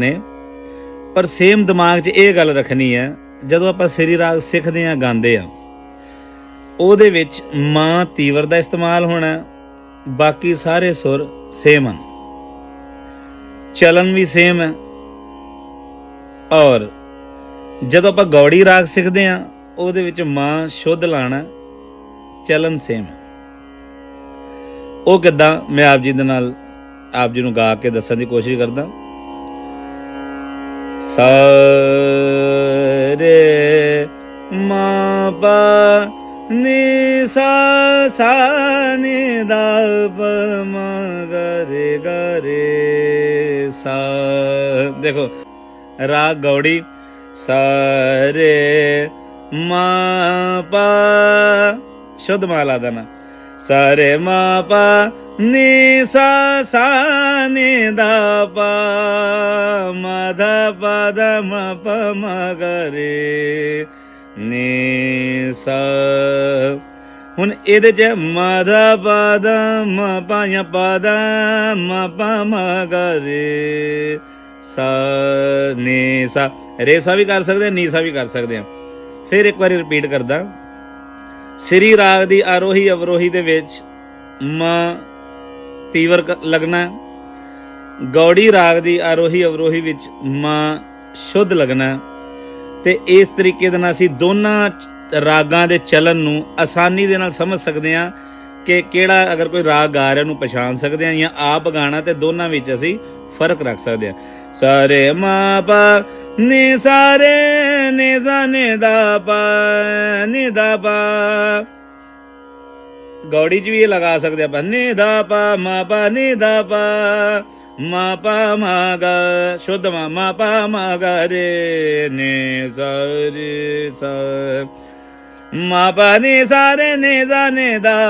ਨੇ। ਪਰ ਸੇਮ ਦਿਮਾਗ 'ਚ ਇਹ ਗੱਲ ਰੱਖਣੀ ਹੈ, ਜਦੋਂ ਆਪਾਂ ਸ੍ਰੀ ਰਾਗ ਸਿੱਖਦੇ ਆ ਗਾਉਂਦੇ ਆ ਉਹਦੇ ਵਿੱਚ ਮਾਂ ਤੀਵਰ ਦਾ ਇਸਤੇਮਾਲ ਹੋਣਾ, ਬਾਕੀ ਸਾਰੇ ਸੁਰ ਸੇਮ ਹਨ। ਚਲਨ ਵੀ ਸੇਮ ਹੈ। ਔਰ ਜਦੋਂ ਆਪਾਂ ਗੌੜੀ ਰਾਗ ਸਿੱਖਦੇ ਆ ਉਹਦੇ ਵਿੱਚ ਮਾਂ ਸ਼ੁੱਧ ਲਾਣਾ, ਚਲਨ ਸੇਮ ਹੈ। ਉਹ ਕਿੱਦਾਂ, ਮੈਂ ਆਪ ਜੀ ਦੇ ਨਾਲ ਆਪ ਜੀ ਨੂੰ ਗਾ ਕੇ ਦੱਸਣ ਦੀ ਕੋਸ਼ਿਸ਼ ਕਰਦਾ। ਸਾਰੇ ਮਾ ਪਾ ਨੀ ਸਾ ਸਾ ਨੀ ਦਾ ਪ ਮ ਗ ਰੇ ਸਾ। ਦੇਖੋ ਰਾ ਗੌੜੀ, ਸਾਰੇ ਮਾ ਪਾ ਸ਼ੁੱਧ ਮਾਲਾ ਦਾ ਨਾ। ਸਾਰੇ ਮਾ ਪਾ ਨੀ ਸਾ ਸਾ ਨੀ ਦਾ ਪਾ ਮ ਧ ਪ ਮ ਪ ਮ ਗ ਨੀ ਸਾ ਹੁਣ ਇਹਦੇ ਚ ਮ ਧ ਪ ਧ ਮ ਪ ਜ ਮ ਪ ਮ ਗ ਸਾ ਨੀ ਸਾ ਰੇ ਸਾ ਵੀ ਕਰ ਸਕਦੇ ਆ ਨੀ ਸਾ ਵੀ ਕਰ ਸਕਦੇ ਹਾਂ ਫਿਰ ਇੱਕ ਵਾਰੀ ਰਿਪੀਟ ਕਰਦਾ। ਸ੍ਰੀ ਰਾਗ ਦੀ ਆਰੋਹੀ ਅਵਰੋਹੀ ਦੇ ਵਿੱਚ ਮ ਤੀਵਰ ਲੱਗਣਾ ਹੈ। ਗੌੜੀ ਰਾਗ ਦੀ ਆਰੋਹੀ ਅਵਰੋਹੀ ਵਿੱਚ ਮ ਸ਼ੁੱਧ ਲੱਗਣਾ ਤੇ ਇਸ ਤਰੀਕੇ ਦੇ ਨਾਲ ਅਸੀਂ ਦੋਨਾਂ ਰਾਗਾਂ ਦੇ ਚਲਨ ਨੂੰ ਆਸਾਨੀ ਦੇ ਨਾਲ ਸਮਝ ਸਕਦੇ ਹਾਂ ਕਿ ਕਿਹੜਾ ਅਗਰ ਕੋਈ ਰਾਗ ਗਾ ਰਿਹਾ ਉਹਨੂੰ ਪਛਾਣ ਸਕਦੇ ਹਾਂ ਜਾਂ ਆਪ ਗਾਣਾ ਤੇ ਦੋਨਾਂ ਵਿੱਚ ਅਸੀਂ ਫ਼ਰਕ ਰੱਖ ਸਕਦੇ ਹਾਂ। ਸਾਰੇ ਮਾ ਪਾ ਨੀ ਸਾਰੇ, ਨੀ ਜ਼ਾ ਦਾ ਪਾ ਨੀ ਦਾ ਪਾ ਗੌੜੀ ਚ ਵੀ ਇਹ ਲਗਾ ਸਕਦੇ ਆਪਾਂ ਨੀ ਦਾ ਪਾ ਮਾ ਪਾ ਨੀ ਦਾ ਪਾ ਮਾ ਪਾ ਮਾ ਗਾ ਸ਼ੁੱਧ ਮਾ ਮਾ ਪਾ ਮਾ ਗਾ ਰੇ ਨੀ ਸਾ ਰੇ ਸਾ ਮਾ ਪਾ ਨੀ ਸਾਰੇ ਨੀ ਜ਼ਾ ਨੀ ਦਾ